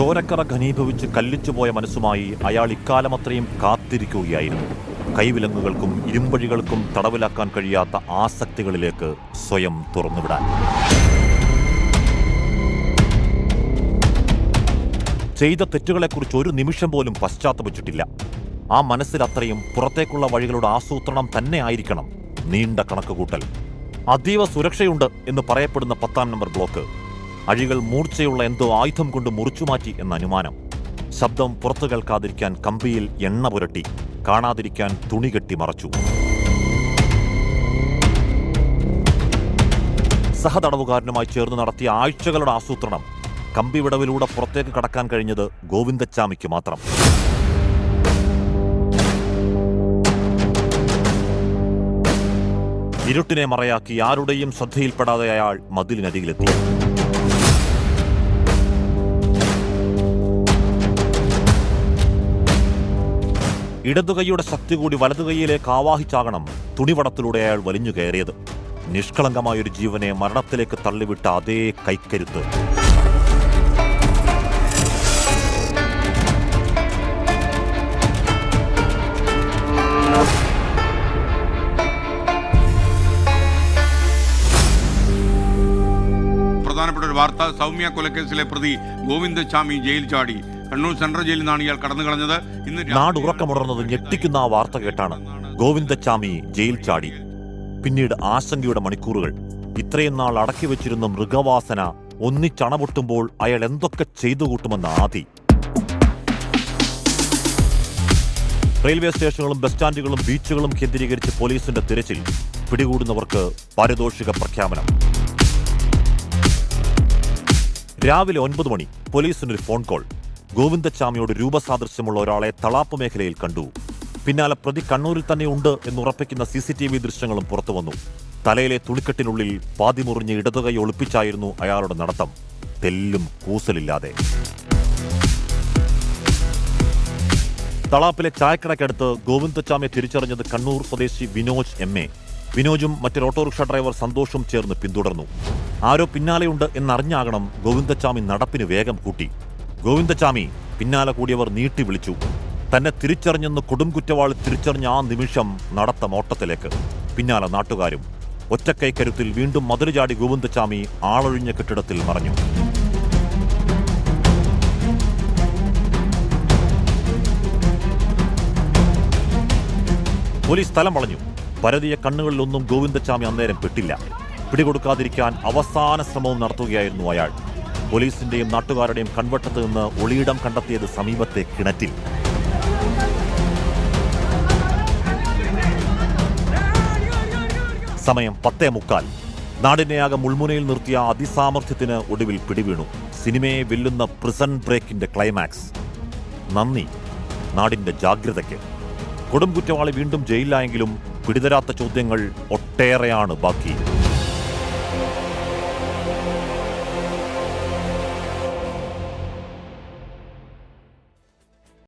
കടക്കറ ഘനീഭവിച്ച് കല്ലിച്ചുപോയ മനസ്സുമായി അയാൾ ഇക്കാലമത്രയും കാത്തിരിക്കുകയായിരുന്നു. കൈവിലങ്ങുകൾക്കും ഇരുമ്പഴികൾക്കും തടവിലാക്കാൻ കഴിയാത്ത ആസക്തികളിലേക്ക് സ്വയം തുറന്നുവിടാൻ. ചെയ്ത തെറ്റുകളെക്കുറിച്ച് ഒരു നിമിഷം പോലും പശ്ചാത്തപിച്ചിട്ടില്ല. ആ മനസ്സിൽ അത്രയും പുറത്തേക്കുള്ള വഴികളുടെ ആസൂത്രണം തന്നെ ആയിരിക്കണം നീണ്ട കണക്കുകൂട്ടൽ. അതീവ സുരക്ഷയുണ്ട് എന്ന് പറയപ്പെടുന്ന പത്താം നമ്പർ ബ്ലോക്ക്. അഴികൾ മൂർച്ചയുള്ള എന്തോ ആയുധം കൊണ്ട് മുറിച്ചുമാറ്റി എന്ന അനുമാനം. ശബ്ദം പുറത്തു കേൾക്കാതിരിക്കാൻ കമ്പിയിൽ എണ്ണ പുരട്ടി കാണാതിരിക്കാൻ തുണി കെട്ടി മറച്ചു. സഹതടവുകാരനുമായി ചേർന്ന് നടത്തിയ ആഴ്ചകളുടെ ആസൂത്രണം കമ്പിവിടവിലൂടെ പുറത്തേക്ക് കടക്കാൻ കഴിഞ്ഞത് ഗോവിന്ദച്ചാമിക്ക് മാത്രം. ഇരുട്ടിനെ മറയാക്കി ആരുടെയും ശ്രദ്ധയിൽപ്പെടാതെ അയാൾ മതിലിനരികിലെത്തി. ഇടതുകൈയുടെ ശക്തി കൂടി വലതുകൈയിലേക്ക് ആവാഹിച്ചാകണം തുണിവടത്തിലൂടെ അയാൾ വലിഞ്ഞു കയറിയത്. നിഷ്കളങ്കമായൊരു ജീവനെ മരണത്തിലേക്ക് തള്ളിവിട്ട അതേ കൈക്കരുത്ത്. പ്രധാനപ്പെട്ട ഒരു വാർത്ത. സൗമ്യ കൊലക്കേസിലെ പ്രതി ഗോവിന്ദസ്വാമി ജയിൽ ചാടി. കണ്ണൂർ സെൻട്രൽ ജയിലിൽ നിന്നാണ് ഇയാൾ കടന്നു കളഞ്ഞത്. ഇന്ന് നാട് ഉറക്കമുടർന്നത് ഞെട്ടിക്കുന്ന ആ വാർത്ത കേട്ടാണ് ഗോവിന്ദസ്വാമി ജയിൽ ചാടി. പിന്നീട് ആശങ്കയുടെ മണിക്കൂറുകൾ. ഇത്രയും നാൾ അടക്കി വെച്ചിരുന്ന മൃഗവാസന ഒന്നിച്ചണപൊട്ടുമ്പോൾ അയാൾ എന്തൊക്കെ ചെയ്തു കൂട്ടുമെന്ന ആദി. റെയിൽവേ സ്റ്റേഷനുകളും ബസ് സ്റ്റാൻഡുകളും ബീച്ചുകളും കേന്ദ്രീകരിച്ച് പോലീസിന്റെ തിരച്ചിൽ. പിടികൂടുന്നവർക്ക് പാരിതോഷിക പ്രഖ്യാപനം. രാവിലെ ഒൻപത് മണി പോലീസിനൊരു ഫോൺ കോൾ. ഗോവിന്ദച്ചാമിയോട് രൂപസാദൃശ്യമുള്ള ഒരാളെ തളാപ്പ് മേഖലയിൽ കണ്ടു. പിന്നാലെ പ്രതി കണ്ണൂരിൽ തന്നെ ഉണ്ട് എന്നുറപ്പിക്കുന്ന സി സി ടി വി ദൃശ്യങ്ങളും പുറത്തുവന്നു തലയിലെ തുണിക്കെട്ടിനുള്ളിൽ പാതിമുറിഞ്ഞ് ഇടതുകൈ ഒളിപ്പിച്ചായിരുന്നു അയാളുടെ നടത്തം. തെല്ലും കൂസലില്ലാതെ. തളാപ്പിലെ ചായക്കടക്കടുത്ത് ഗോവിന്ദച്ചാമിയെ തിരിച്ചറിഞ്ഞത് കണ്ണൂർ സ്വദേശി വിനോജ് എം എ. വിനോജും മറ്റൊരു ഓട്ടോറിക്ഷ ഡ്രൈവർ സന്തോഷും ചേർന്ന് പിന്തുടർന്നു. ആരോ പിന്നാലെയുണ്ട് എന്നറിഞ്ഞാകണം ഗോവിന്ദച്ചാമി നടപ്പിന് വേഗം കൂട്ടി. ഗോവിന്ദച്ചാമി പിന്നാലെ കൂടിയവർ നീട്ടി വിളിച്ചു. തന്നെ തിരിച്ചറിഞ്ഞെന്ന് കൊടുംകുറ്റവാളി തിരിച്ചറിഞ്ഞ ആ നിമിഷം നടത്ത ഓട്ടത്തിലേക്ക് പിന്നാലെ നാട്ടുകാരും ഒറ്റക്കൈ കരുത്തിൽ വീണ്ടും മതിലുചാടി ഗോവിന്ദച്ചാമി ആളൊഴിഞ്ഞ കെട്ടിടത്തിൽ മറഞ്ഞു. പോലീസ് സ്ഥലം വളഞ്ഞു. പരതിയ കണ്ണുകളിലൊന്നും ഗോവിന്ദച്ചാമി അന്നേരം പെട്ടില്ല. പിടികൊടുക്കാതിരിക്കാൻ അവസാന ശ്രമവും നടത്തുകയായിരുന്നു അയാൾ. പോലീസിന്റെയും നാട്ടുകാരുടെയും കൺവട്ടത്ത് നിന്ന് ഒളിയിടം കണ്ടെത്തിയത് സമീപത്തെ കിണറ്റിൽ. സമയം പത്തേ മുക്കാൽ. നാടിനെയാകെ മുൾമുനയിൽ നിർത്തിയ അതിസാമർഥ്യത്തിന് ഒടുവിൽ പിടിവീണു. സിനിമയെ വെല്ലുന്ന പ്രിസൺ ബ്രേക്കിന്റെ ക്ലൈമാക്സ് നന്ദി. നാടിന്റെ ജാഗ്രതയ്ക്ക്. കൊടും കുറ്റവാളി വീണ്ടും ജയിലിലായെങ്കിലും പിടിതരാത്ത ചോദ്യങ്ങൾ ഒട്ടേറെയാണ് ബാക്കി.